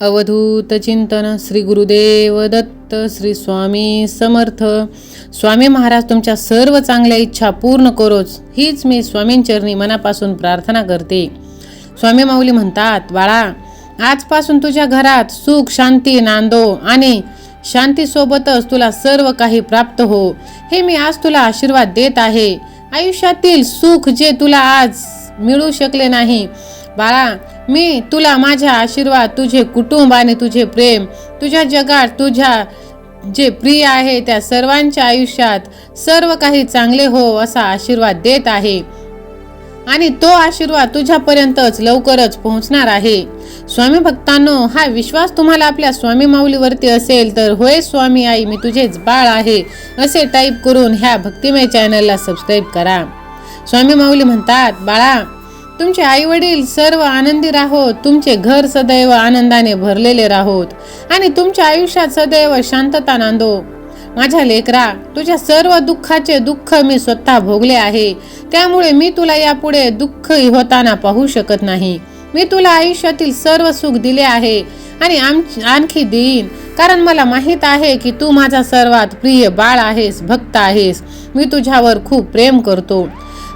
अवधूत चिंतन श्री गुरुदेव दत्त श्री स्वामी समर्थ. स्वामी महाराज तुमच्या सर्व चांगल्या इच्छा पूर्ण करोच. हीच मी स्वामींचरणी मनापासून प्रार्थना करते. स्वामी माऊली म्हणतात बाळा आजपासून तुझ्या घरात सुख शांती नांदो आणि शांतीसोबतच तुला सर्व काही प्राप्त हो. हे मी आज तुला आशीर्वाद देत आहे. आयुष्यातील सुख जे तुला आज मिळू शकले नाही. बाळा मी तुला माझ्या आशीर्वाद तुझे कुटुंब आणि तुझे प्रेम तुझ्या जगात तुझ्या जे प्रिय आहे त्या सर्वांच्या आयुष्यात सर्व काही चांगले हो असा आशीर्वाद देत आहे. आणि तो आशीर्वाद तुझ्यापर्यंतच लवकरच पोहोचणार आहे. स्वामी भक्तांनो हा विश्वास तुम्हाला आपल्या स्वामी माऊलीवरती असेल तर होय स्वामी आई मी तुझेच बाळ आहे असे टाईप करून ह्या भक्तिमय चॅनलला सबस्क्राईब करा. स्वामी माऊली म्हणतात बाळा तुमचे आई वडील सर्व आनंदी राहोत तुमचे घर सदैव आनंदाने भरलेले राहोत. आणि तुमच्या आयुष्यात सदैव शांतता नांदो. माझ्या लेकरा तुझ्या सर्व दुःखाचे दुःख मी स्वतः भोगले आहे. त्यामुळे मी तुला यापुढे दुःख होताना पाहू शकत नाही. मी तुला आयुष्यातील सर्व सुख दिले आहे आणि आम आणखी देईन. कारण मला माहीत आहे की तू माझा सर्वात प्रिय बाळ आहेस भक्त आहेस. मी तुझ्यावर खूप प्रेम करतो.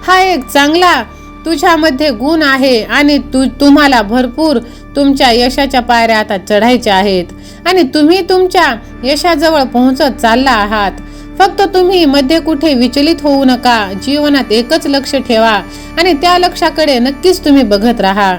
हा एक चांगला तुझ्यामध्ये गुण आहे आणि तू तुम्हाला भरपूर तुमच्या यशाच्या पायऱ्या आता चढायच्या आहेत. आणि तुम्ही तुमच्या यशाजवळ पोहोचत चालला आहात. फक्त तुम्ही मध्ये कुठे विचलित होऊ नका. जीवनात एकच लक्ष ठेवा आणि त्या लक्षाकडे नक्कीच तुम्ही बघत राहा.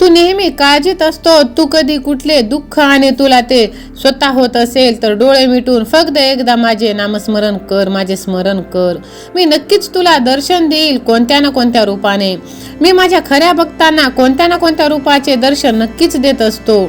तू नेहमी काळजीत असतो. तू कधी कुठले दुःख आणि तुला ते स्वतः होत असेल तर डोळे मिटून फक्त एकदा माझे नामस्मरण कर माझे स्मरण कर. मी नक्कीच तुला दर्शन देईल कोणत्या ना कोणत्या रूपाने. मी माझ्या खऱ्या भक्तांना कोणत्या ना कोणत्या रूपाचे दर्शन नक्कीच देत असतो.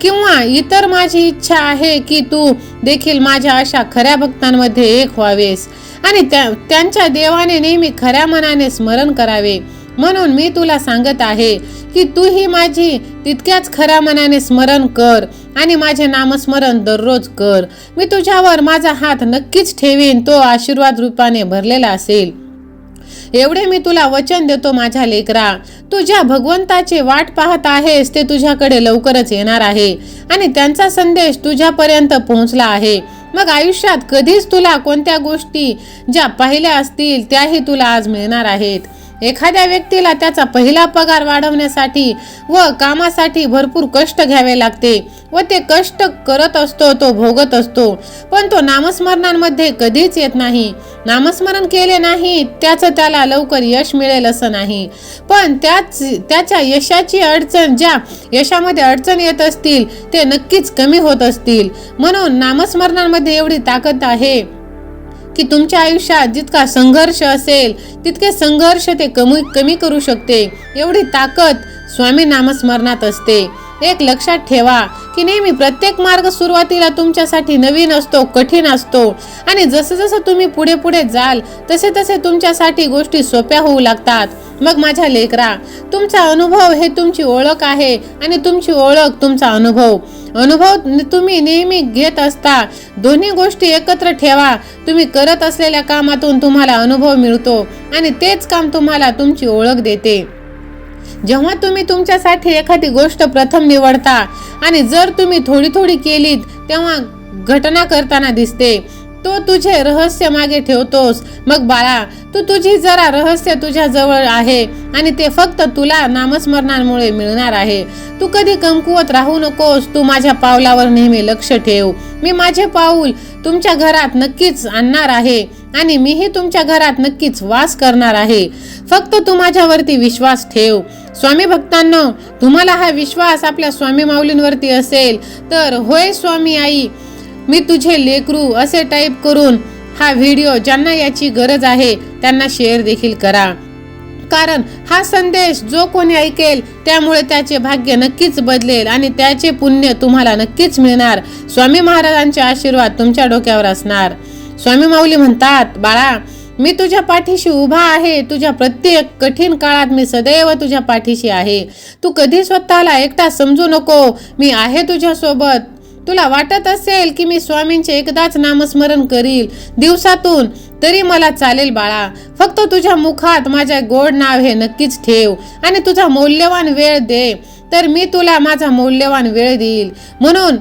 किंवा इतर माझी इच्छा आहे की तू देखील माझ्या अशा खऱ्या भक्तांमध्ये एक व्हावेस. आणि त्या त्यांच्या देवाने नेहमी खऱ्या मनाने स्मरण करावे. म्हणून मी तुला सांगत आहे की तूही माझी तितक्याच खऱ्या मनाने स्मरण कर आणि माझे नामस्मरण दररोज कर. मी तुझ्यावर माझा हात नक्कीच ठेवीन तो आशीर्वाद रूपाने भरलेला असेल. एवढे मी तुला वचन देतो माझ्या लेकरा. तू ज्या भगवंताचे वाट पाहत आहेस ते तुझ्याकडे लवकरच येणार आहे आणि त्यांचा संदेश तुझ्यापर्यंत पोहोचला आहे. मग आयुष्यात कधीच तुला कोणत्या गोष्टी ज्या पाहिल्या असतील त्याही तुला आज मिळणार आहेत. एखाद्या व्यक्तीला त्याचा पहिला पगार वाढवण्यासाठी व कामासाठी भरपूर कष्ट घ्यावे लागते व ते कष्ट करत असतो तो भोगत असतो. पण तो नामस्मरणांमध्ये कधीच येत नाही. नामस्मरण केले नाही त्याचं त्याला लवकर यश मिळेल असं नाही. पण त्याच त्याच्या यशाची अडचण ज्या यशामध्ये अडचण येत असतील ते नक्कीच कमी होत असतील. म्हणून नामस्मरणांमध्ये एवढी ताकद आहे. की तुमच्या आयुष्यात जितका संघर्ष असेल तितके संघर्ष ते कमी कमी करू शकते. एवढी ताकद स्वामी नामस्मरणात असते. एक लक्षात ठेवा की नेहमी प्रत्येक मार्ग सुरुवातीला तुमच्यासाठी नवीन असतो कठीण असतो. आणि जसं जसं तुम्ही पुढे पुढे जाल तसे तसे तुमच्यासाठी गोष्टी सोप्या होऊ लागतात. मग माझ्या लेकरा तुमचा अनुभव हे तुमची ओळख आहे आणि तुमची ओळख तुमचा अनुभव. अनुभव तुम्ही नेहमी घेत असता दोन्ही गोष्टी एकत्र ठेवा. तुम्ही करत असलेल्या कामातून तुम्हाला अनुभव मिळतो आणि तेच काम तुम्हाला तुमची ओळख देते. जेव्हा तुम्ही तुमच्यासाठी एखादी गोष्ट प्रथम निवडता आणि जर तुम्ही थोडी थोडी केलीत तेव्हा घटना करताना दिसते. तो तुझे रहस्य मागे ठेवतोस. मग बाळा तू तुझी जरा रहस्य तुझ्या जवळ आहे आणि ते फक्त तुला नामस्मरणांमुळे मिळणार आहे. तू कधी कमकुवत राहू नकोस तू माझ्या पावलावर नेहमी लक्ष ठेव. मी माझे पाऊल तुमच्या घरात नक्कीच आणणार आहे आणि मीही तुमच्या घरात नक्कीच वास करणार आहे. फक्त तू माझ्यावरती विश्वास ठेव. स्वामी भक्तांनो तुम्हाला हा विश्वास आपल्या स्वामी माऊलींवरती असेल तर होय स्वामी आई मी तुझे लेकरू असे टाईप करून हा व्हिडिओ ज्यांना याची गरज आहे त्यांना शेअर देखील करा. कारण हा संदेश जो कोणी ऐकेल त्यामुळे त्याचे भाग्य नक्कीच बदलेल आणि त्याचे पुण्य तुम्हाला नक्कीच मिळणार. स्वामी महाराजांचे आशीर्वाद तुमच्या डोक्यावर असणार. स्वामी माऊली म्हणतात बाळा मी तुझ्या पाठीशी उभा आहे. तुझ्या प्रत्येक कठीण काळात मी सदैव तुझ्या पाठीशी आहे. तू कधी स्वतःला एकटा समजू नको. मी आहे तुझ्यासोबत. तुला वाटत असेल की मी स्वामींचे एकदाच नामस्मरण करील. दिवसातून तरी मला चालेल बाळा. फक्त तुझ्या मुखात माझ्या गोड नाव हे नक्कीच ठेव आणि तुझा मौल्यवान वेळ दे. तर मी तुला माझा मौल्यवान वेळ देईल. म्हणून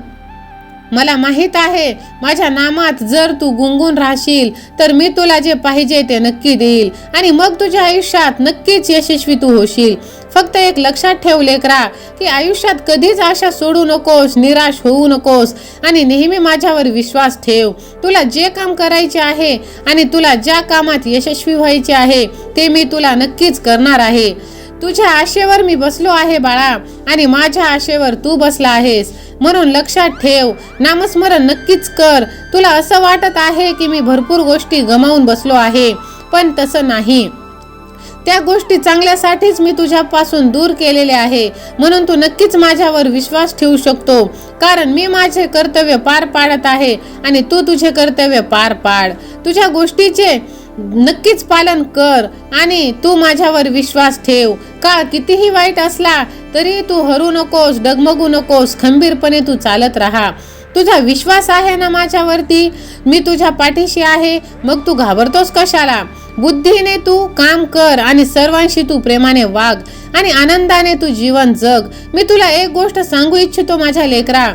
मला माहीत आहे माझ्या नामात जर तू गुंगून राहशील तर मी तुला जे पाहिजे ते नक्की देईल आणि मग तुझ्या आयुष्यात नक्कीच यशस्वी तू होशील. फक्त एक लक्षात ठेव लेकरा की आयुष्यात कधीच आशा सोडू नकोस निराश होऊ नकोस आणि नेहमी माझ्यावर विश्वास ठेव. तुला जे काम करायचे आहे आणि तुला ज्या कामात यशस्वी व्हायचे आहे ते मी तुला नक्कीच करणार आहे. तुझ्या आशेवर मी बसलो आहे बाळा आणि माझ्या आशेवर तू बसला आहेस. म्हणून लक्षात ठेव नामस्मरण नक्कीच कर. तुला असं वाटत आहे की मी भरपूर गोष्टी गमावून बसलो आहे पण तसं नाही. त्या गोष्टी चांगल्यासाठीच मी तुझ्यापासून दूर केलेले आहे. म्हणून तू नक्कीच माझ्यावर विश्वास ठेवू शकतो. कारण मी माझे कर्तव्य पार पाडत आहे आणि तू तुझे कर्तव्य पार पाड. तुझ्या गोष्टीचे नक्कीच पालन कर आणि तू माझ्यावर विश्वास ठेव. का कितीही वाईट असला तरी तू हरू नकोस डगमगू नकोस खंबीरपणे तू चालत राहा. तुझा विश्वास आहे ना माझ्यावरती? मी तुझ्या पाठीशी आहे मग तू घाबरतोस कशाला? बुद्धीने तू काम कर आणि सर्वांशी तू प्रेमाने वाग आणि आनंदाने तू जीवन जग. मी तुला एक गोष्ट सांगू इच्छितो माझ्या लेकरा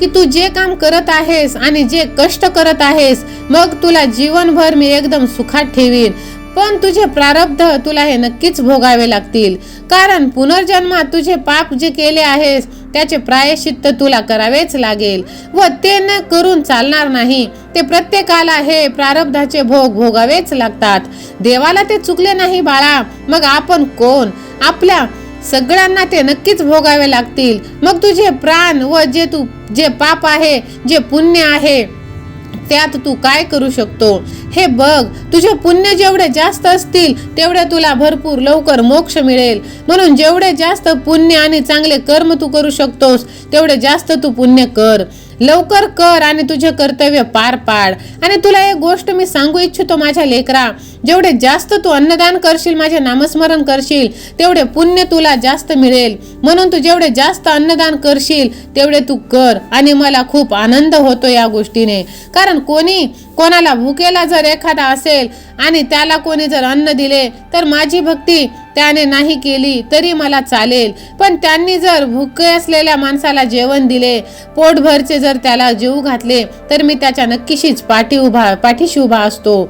की तू जे काम करत आहेस आणि जे कष्ट करत आहेस मग तुला जीवनभर मी एकदम सुखात ठेवीन. पण तुझे प्रारब्ध तुला हे नक्कीच भोगावे लागतील. कारण पुनर्जन्मात तुझे पाप जे केले आहेस त्याचे प्रायश्चित्त तुला करावेच लागेल व ते न करून चालणार नाही. ते प्रत्येकाला हे प्रारब्धाचे भोग भोगावेच लागतात. देवाला ते चुकले नाही बाळा. मग आपण कोण? आपल्या सगळ्यांना ते नक्कीच भोगावे लागतील. मग तुझे प्राण व जे तू जे पाप आहे जे पुण्य आहे त्यात तू काय करू शकतो? हे बघ तुझे पुण्य जेवढे जास्त असतील तेवढे तुला भरपूर लवकर मोक्ष मिळेल. म्हणून जेवढे जास्त पुण्य आणि चांगले कर्म तू करू शकतोस तेवढे जास्त तू पुण्य कर. लवकर कर आणि तुझे कर्तव्य पार पाड. आणि तुला एक गोष्ट मी सांगू इच्छितो माझ्या लेकरा जेवढे जास्त तू अन्नदान करशील माझे नामस्मरण करशील तेवढे पुण्य तुला जास्त मिळेल. म्हणून तू जेवढे जास्त अन्नदान करशील तेवढे तू कर. आणि मला खूप आनंद होतो या गोष्टीने. कारण कोणी कोणाला भुकेला जर एखादा असेल आणि त्याला कोणी जर अन्न दिले तर माझी भक्ती त्याने नाही केली तरी मला चालेल. पण त्यांनी जर भुके असलेल्या माणसाला जेवण दिले पोटभरचे जर त्याला जेऊ घातले तर मी त्याच्या नक्कीशीच पाठी उभा पाठीशी उभा असतो.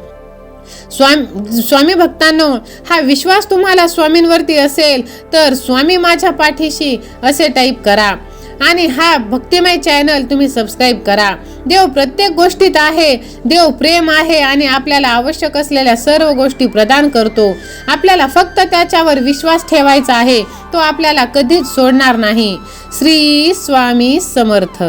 स्वामी स्वामी भक्तांनो हा विश्वास तुम्हाला स्वामींवरती असेल तर स्वामी माझ्या पाठीशी असे टाईप करा. आणि हा भक्तिमय चॅनल तुम्ही सबस्क्राईब करा. देव प्रत्येक गोष्टीत आहे. देव प्रेम आहे आणि आपल्याला आवश्यक असलेल्या सर्व गोष्टी प्रदान करतो. आपल्याला फक्त त्याच्यावर विश्वास ठेवायचा आहे. तो आपल्याला कधीच सोडणार नाही. श्री स्वामी समर्थ.